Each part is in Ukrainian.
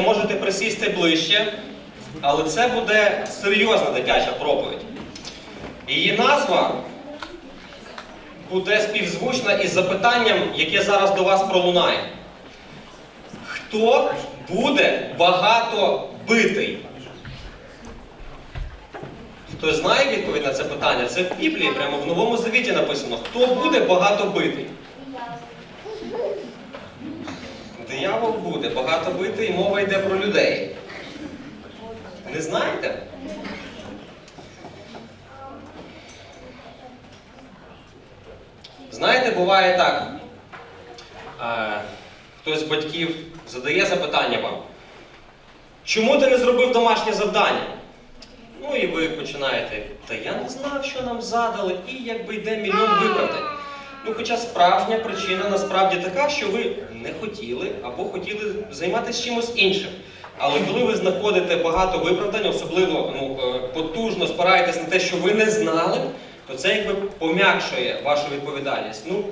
хочете, можете присісти ближче, але це буде серйозна дитяча проповідь. Її назва буде співзвучна із запитанням, яке зараз до вас пролунає. Хто буде багато битий? Хтось знає відповідь на це питання? Це в Біблії, прямо в Новому Завіті написано, хто буде багато битий? Диявол буде багато битий, і мова йде про людей. Не знаєте? Знаєте, буває так. Хтось з батьків задає запитання вам. Чому ти не зробив домашнє завдання? Ну і ви починаєте. Та я не знав, що нам задали, і якби йде мільйон виправдань. Ну, хоча справжня причина насправді така, що ви не хотіли або хотіли займатися чимось іншим. Але коли ви знаходите багато виправдань, особливо ну, е, потужно спираєтесь на те, що ви не знали, то це якби пом'якшує вашу відповідальність. Ну,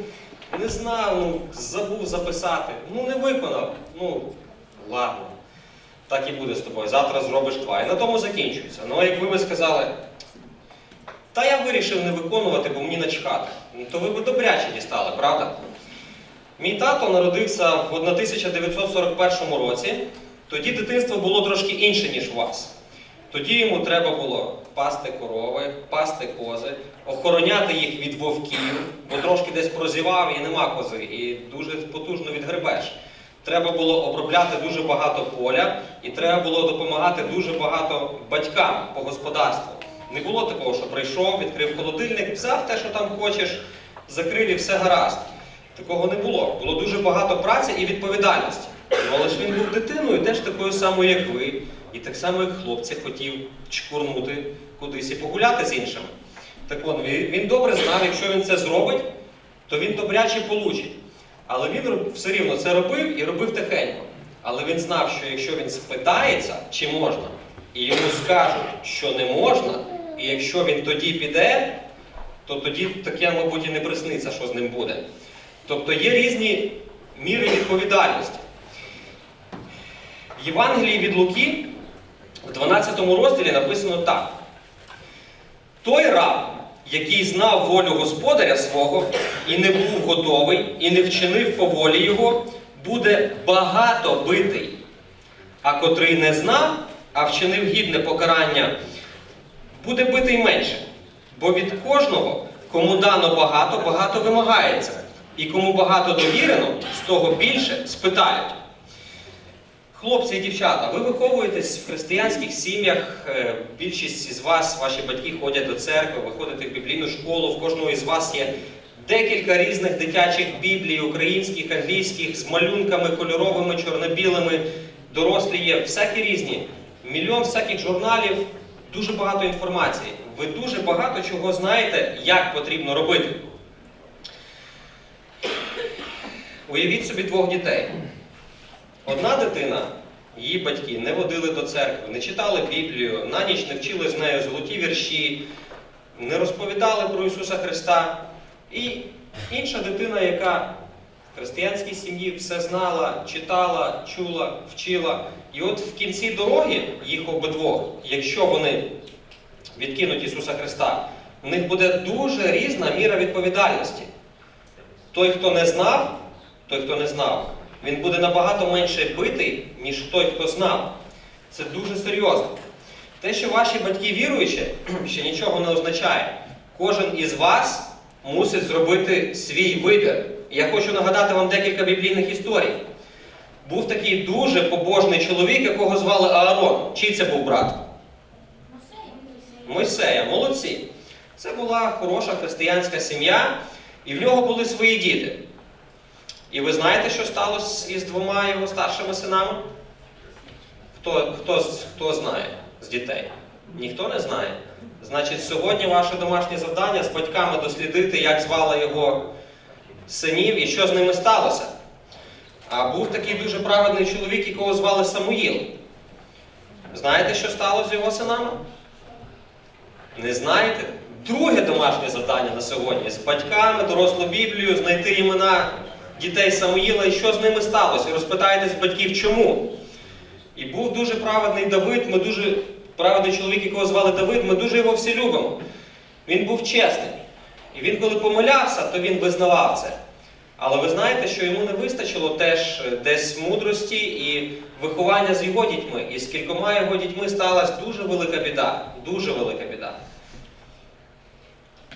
не знав, ну, забув записати, ну не виконав. Ну, ладно, так і буде з тобою. Завтра зробиш два. І на тому закінчується. Ну, а якби ви сказали, та я вирішив не виконувати, бо мені начхати. Ну, то ви б добряче дістали, правда? Мій тато народився в 1941 році. Тоді дитинство було трошки інше, ніж у вас. Тоді йому треба було пасти корови, пасти кози, охороняти їх від вовків, бо трошки десь прозівав і нема кози, і дуже потужно відгребеш. Треба було обробляти дуже багато поля, і треба було допомагати дуже багато батькам по господарству. Не було такого, що прийшов, відкрив холодильник, взяв те, що там хочеш, закрив і все гаразд. Такого не було. Було дуже багато праці і відповідальності. Ну, але ж він був дитиною, теж такою самою, як ви. І так само, як хлопці, хотів чкурнути кудись і погуляти з іншими. Так він він добре знав, якщо він це зробить, то він добряче получить. Але він все рівно це робив і робив тихенько. Але він знав, що якщо він спитається, чи можна, і йому скажуть, що не можна, і якщо він тоді піде, то тоді таке, мабуть, і не присниться, що з ним буде. Тобто є різні міри відповідальності. В Євангелії від Луки в 12 розділі написано так. Той раб, який знав волю господаря свого і не був готовий, і не вчинив по волі його, буде багато битий. А котрий не знав, а вчинив гідне покарання, буде битий менше. Бо від кожного, кому дано багато, багато вимагається. І кому багато довірено, з того більше спитають. Хлопці і дівчата, ви виховуєтесь в християнських сім'ях. е, Більшість із вас, ваші батьки ходять до церкви, ви ходите в біблійну школу, в кожного із вас є декілька різних дитячих біблій, українських, англійських, з малюнками кольоровими, чорно-білими, дорослі є, всякі різні. Мільйон всяких журналів, дуже багато інформації. Ви дуже багато чого знаєте, як потрібно робити. Уявіть собі двох дітей. Одна дитина, її батьки не водили до церкви, не читали Біблію, на ніч не вчили з нею золоті вірші, не розповідали про Ісуса Христа. І інша дитина, яка християнській сім'ї все знала, читала, чула, вчила. І от в кінці дороги їх обидвох, якщо вони відкинуть Ісуса Христа, у них буде дуже різна міра відповідальності. Той, хто не знав, той, хто не знав, він буде набагато менше битий, ніж той, хто знав. Це дуже серйозно. Те, що ваші батьки віруючі, ще нічого не означає. Кожен із вас мусить зробити свій вибір. Я хочу нагадати вам декілька біблійних історій. Був такий дуже побожний чоловік, якого звали Аарон. Чий це був брат? Мойсея, молодці. Це була хороша християнська сім'я, і в нього були свої діти. І ви знаєте, що сталося із двома його старшими синами? Хто, хто, хто знає з дітей? Ніхто не знає. Значить, сьогодні ваше домашнє завдання з батьками дослідити, як звали його синів і що з ними сталося. А був такий дуже праведний чоловік, якого звали Самуїл. Знаєте, що сталося з його синами? Не знаєте? Друге домашнє завдання на сьогодні з батьками, дорослу Біблію, знайти імена дітей Самуїла і що з ними сталося. І розпитаєтесь батьків, чому. І був дуже праведний Давид, ми дуже праведний чоловік, якого звали Давид, ми дуже його всі любимо. Він був чесний. І він, коли помилявся, то він визнавав це. Але ви знаєте, що йому не вистачило теж е, десь мудрості і виховання з його дітьми. І з кількома його дітьми сталася дуже велика біда. Дуже велика біда.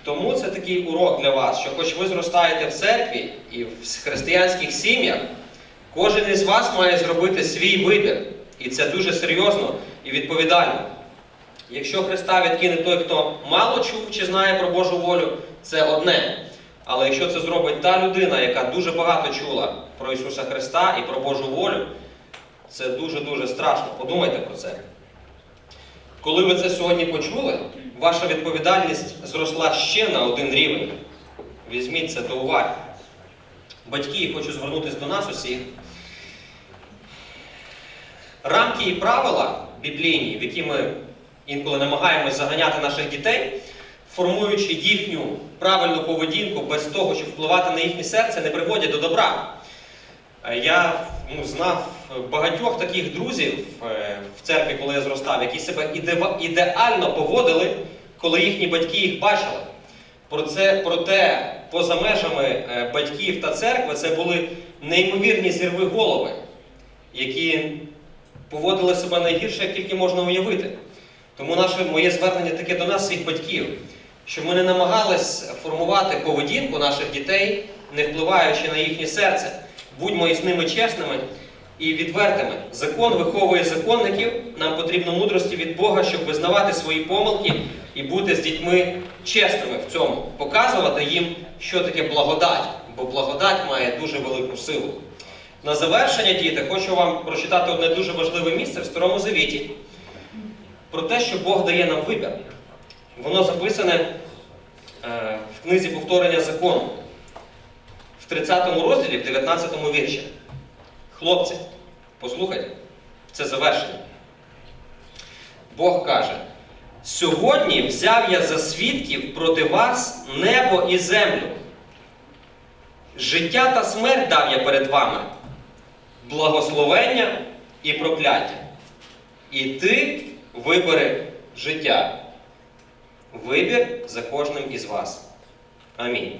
Тому це такий урок для вас, що хоч ви зростаєте в церкві і в християнських сім'ях, кожен із вас має зробити свій вибір. І це дуже серйозно і відповідально. Якщо Христа відкине той, хто мало чув чи знає про Божу волю, це одне. Але якщо це зробить та людина, яка дуже багато чула про Ісуса Христа і про Божу волю, це дуже-дуже страшно. Подумайте про це. Коли ви це сьогодні почули, ваша відповідальність зросла ще на один рівень. Візьміть це до уваги. Батьки, хочу звернутися до нас усіх. Рамки і правила біблійні, в які ми інколи намагаємось заганяти наших дітей, формуючи їхню правильну поведінку без того, щоб впливати на їхнє серце, не приводять до добра. Е, Я ну, знав багатьох таких друзів е, в церкві, коли я зростав, які себе ідеально поводили, коли їхні батьки їх бачили. Про це, проте, поза межами е, батьків та церкви, це були неймовірні зірви голови, які поводили себе найгірше, як тільки можна уявити. Тому наше моє звернення таке до нас, всіх батьків, щоб ми не намагались формувати поведінку наших дітей, не впливаючи на їхнє серце. Будьмо із ними чесними і відвертими. Закон виховує законників. Нам потрібно мудрості від Бога, щоб визнавати свої помилки і бути з дітьми чесними в цьому, показувати їм, що таке благодать, бо благодать має дуже велику силу. На завершення, діти, хочу вам прочитати одне дуже важливе місце в Старому Завіті про те, що Бог дає нам вибір. Воно записане е, в книзі повторення закону в 30 розділі, в 19 вірші. Хлопці, послухайте, це завершення. Бог каже: сьогодні взяв я за свідків проти вас небо і землю. Життя та смерть дав я перед вами, благословення і прокляття. І ти вибери життя. Вибір за кожним із вас. Амінь.